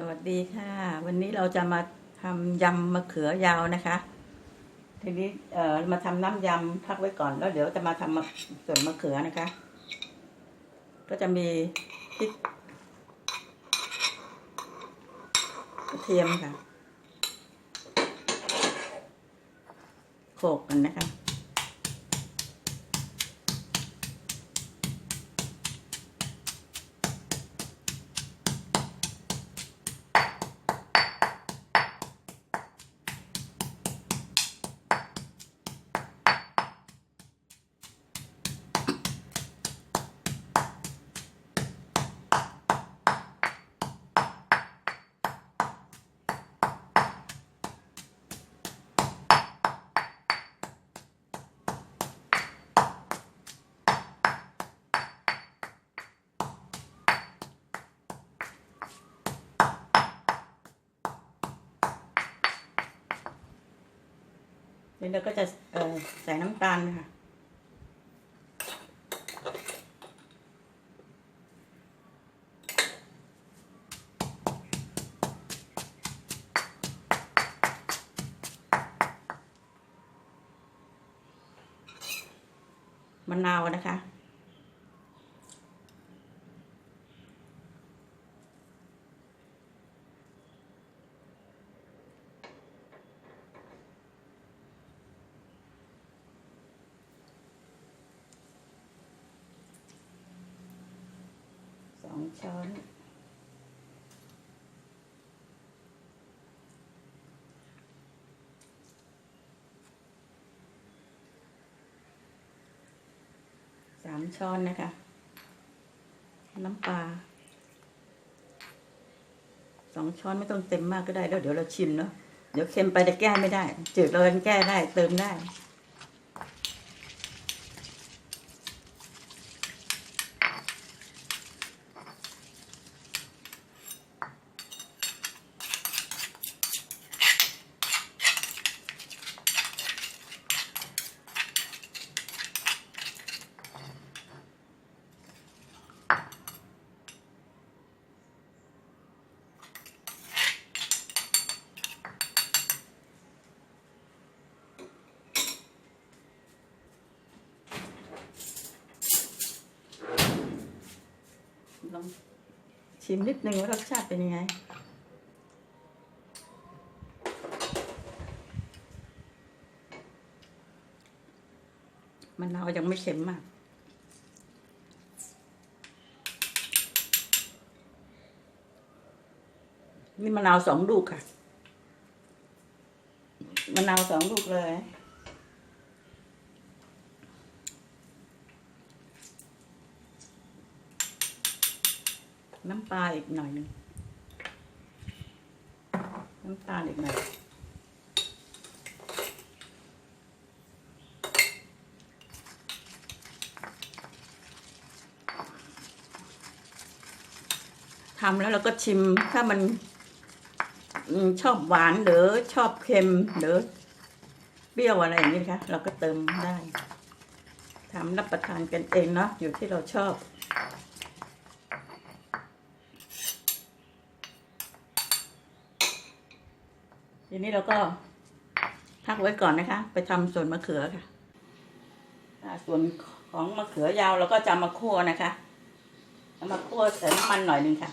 สวัสดีค่ะ วันนี้เราจะมาทำยำมะเขือยาวนะคะ ทีนี้เอ่อมาทำน้ำยำพักไว้ก่อนแล้วเดี๋ยวจะมาทำมะส่วนมะเขือนะคะ ก็จะมีพริกกระเทียมค่ะโขลกกันนะคะ เดี๋ยวเราก็จะเอใส่น้ำตาลค่ะ มะนาวนะคะ ส องช้อน สามช้อนนะคะ น้ำปลาสองช้อนไม่ต้องเต็มมากก็ได้แล้วเดี๋ยวเราชิมเนาะเดี๋ยวเค็มไปจะแก้ไม่ได้จืดเราแก้ได้เติมได้ องชิมนิดนึงว่ารสชาติเป็นยังไงมะนาวยังไม่เค็มมากนี่มะนาวสองลูกค่ะมะนาวสองลูกเลย น้ำปลาอีกหน่อยหนึงน้ำตาลอีกหน่อยทำแล้วเราก็ชิมถ้ามันชอบหวานหรือชอบเค็มหรือเปรี้ยวอะไรอย่างนี้คะเราก็เติมได้ทำรับประทานกันเองเนาะอยู่ที่เราชอบ ทีนี้เราก็พักไว้ก่อนนะคะ ไปทำส่วนมะเขือค่ะส่วนของมะเขือยาวเราก็จะมาคั่วนะคะมาคั่วใส่น้ำมันหน่อยหนึ่งค่ะ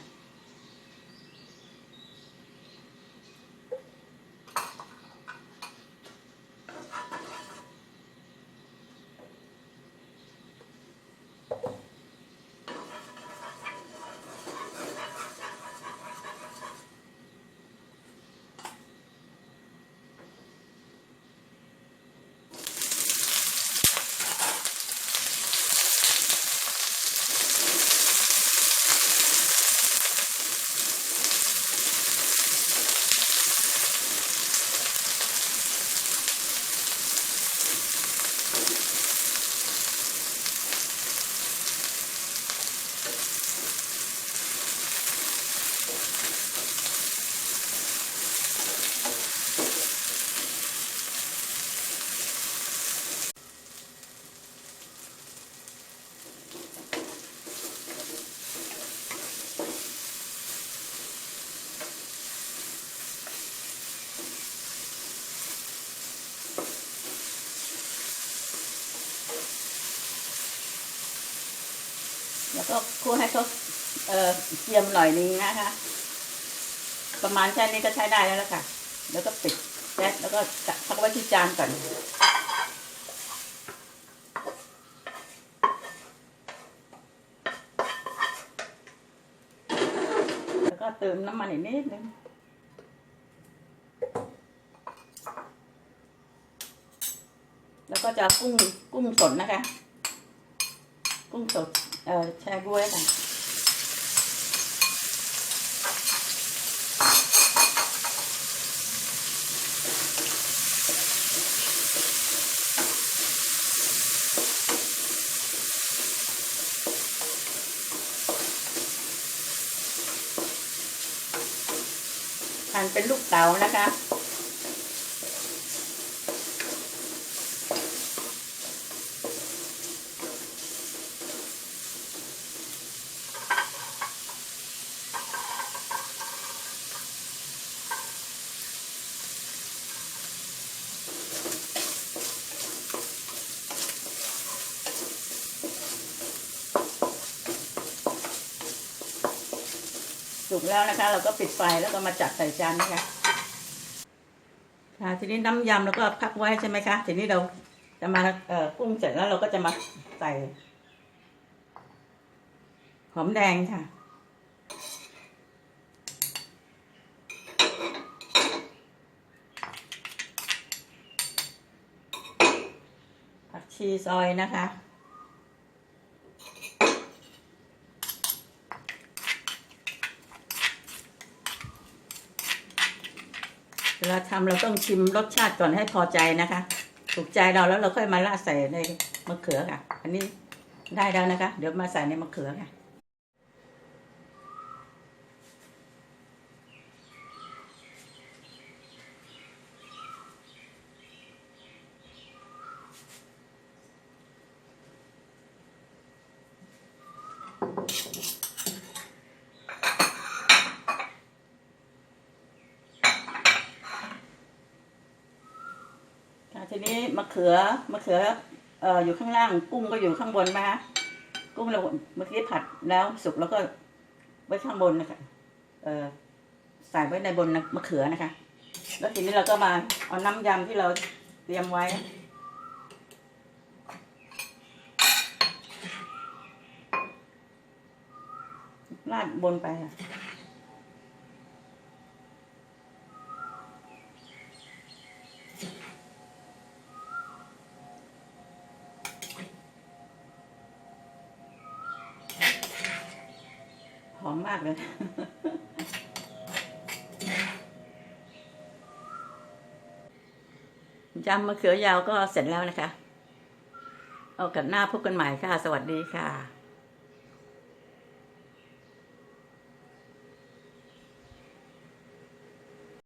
แล้วก็คั่วให้เขาเอ่อเจียมหน่อยนึงนะคะ ประมาณแค่นี้ก็ใช้ได้แล้วล่ะค่ะ แล้วก็ปิดแก๊สแล้วก็จัดพักไว้ที่จานก่อนแล้วก็เติมน้ำมันอีกนิดนึงแล้วก็จะกุ้งกุ้งสดนะคะ กุ้งสด เออแช่บ๊วยค่ะหั่นเป็นลูกเต๋านะคะ สุกแล้วนะคะ เราก็ปิดไฟแล้วก็มาจัดใส่จานนะคะค่ะทีนี้น้ำยำเราก็พักไว้ใช่ไหมคะทีนี้เราจะมาเอ่อกุ้งเสร็จแล้วเราก็จะมาใส่หอมแดงค่ะผักชีซอยนะคะ วลาทำเราต้องชิมรสชาติก่อนให้พอใจนะคะ ถูกใจเราแล้วเราค่อยมาราดใส่ในมะเขือค่ะ อันนี้ได้แล้วนะคะ เดี๋ยวมาใส่ในมะเขือค่ะ ทีนี้มะเขือมะเขือเอ่ออยู่ข้างล่าง กุ้งก็อยู่ข้างบนนะคะกุ้งเราเมื่อกี้ผัดแล้วสุกแล้วก็ไว้ข้างบนนะคะเอ่อใส่ไว้ในบนมะเขือนะคะ แล้วทีนี้เราก็มาเอาน้ำยำที่เราเตรียมไว้ราดบนไปค่ะ มากเลยยำมะเขือยาวก็เสร็จแล้วนะคะ เอากันหน้าพบกันใหม่ค่ะ สวัสดีค่ะ